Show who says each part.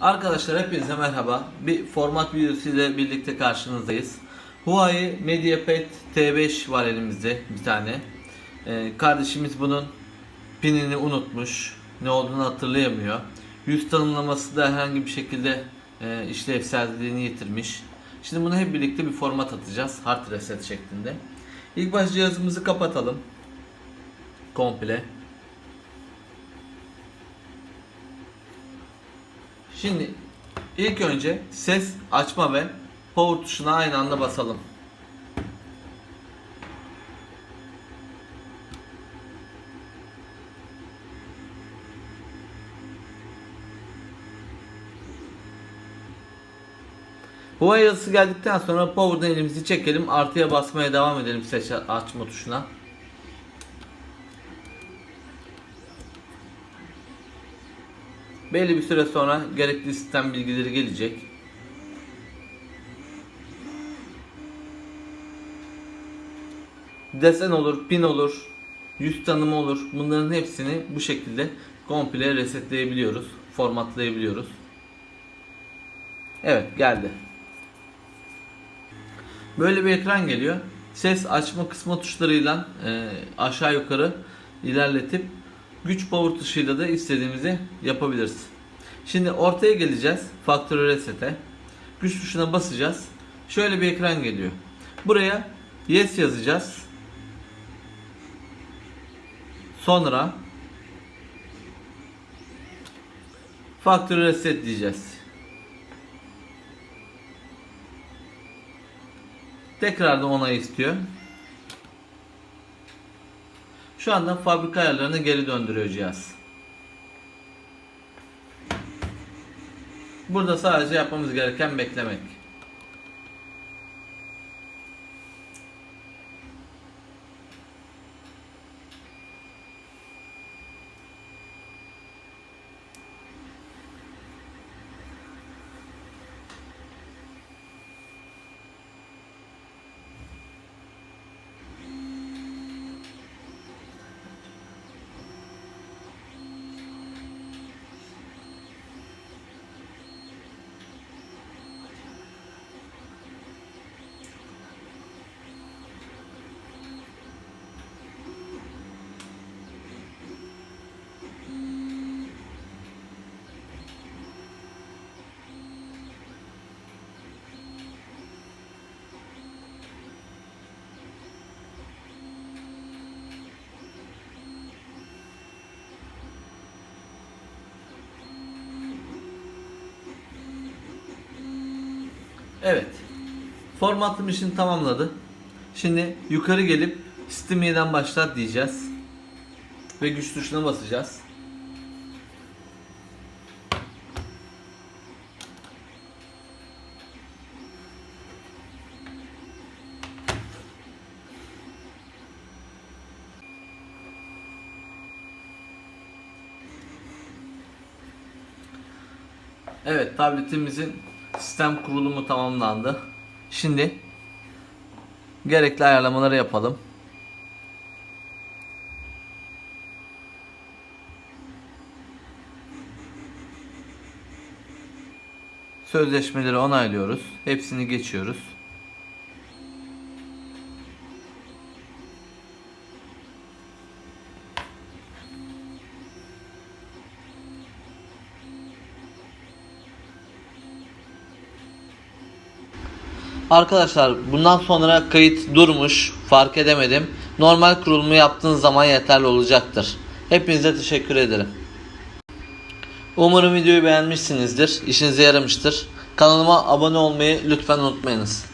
Speaker 1: Arkadaşlar hepinize merhaba. Bir format videosu ile birlikte karşınızdayız. Huawei MediaPad T5 var elimizde bir tane. Ee, kardeşimiz bunun pinini unutmuş. Ne olduğunu hatırlayamıyor. Yüz tanımlaması da herhangi bir şekilde e, işlevselliğini yitirmiş. Şimdi bunu hep birlikte bir format atacağız. Hard reset şeklinde. İlk baş cihazımızı kapatalım. Komple. Şimdi ilk önce ses açma ve power tuşuna aynı anda basalım. Bu yazısı geldikten sonra power'dan elimizi çekelim. Artıya basmaya devam edelim ses açma tuşuna. Belli bir süre sonra gerekli sistem bilgileri gelecek. Desen olur, pin olur, yüz tanımı olur. Bunların hepsini bu şekilde komple resetleyebiliyoruz, formatlayabiliyoruz. Evet geldi. Böyle bir ekran geliyor. Ses açma kısma tuşlarıyla e, aşağı yukarı ilerletip güç power tuşuyla da istediğimizi yapabiliriz. Şimdi ortaya geleceğiz. Factory Reset'e. Güç tuşuna basacağız. Şöyle bir ekran geliyor. Buraya yes yazacağız. Sonra Factory Reset diyeceğiz. Tekrardan onay istiyor. Şu anda fabrika ayarlarını geri döndürüyor cihaz. Burada sadece yapmamız gereken beklemek. Evet. Formatım işini tamamladı. Şimdi yukarı gelip sistem yeniden başlat diyeceğiz. Ve güç tuşuna basacağız. Evet tabletimizin sistem kurulumu tamamlandı. Şimdi gerekli ayarlamaları yapalım. Sözleşmeleri onaylıyoruz. Hepsini geçiyoruz. Arkadaşlar bundan sonra kayıt durmuş fark edemedim. Normal kurulumu yaptığınız zaman yeterli olacaktır. Hepinize teşekkür ederim. Umarım videoyu beğenmişsinizdir. işinize yaramıştır. Kanalıma abone olmayı lütfen unutmayınız.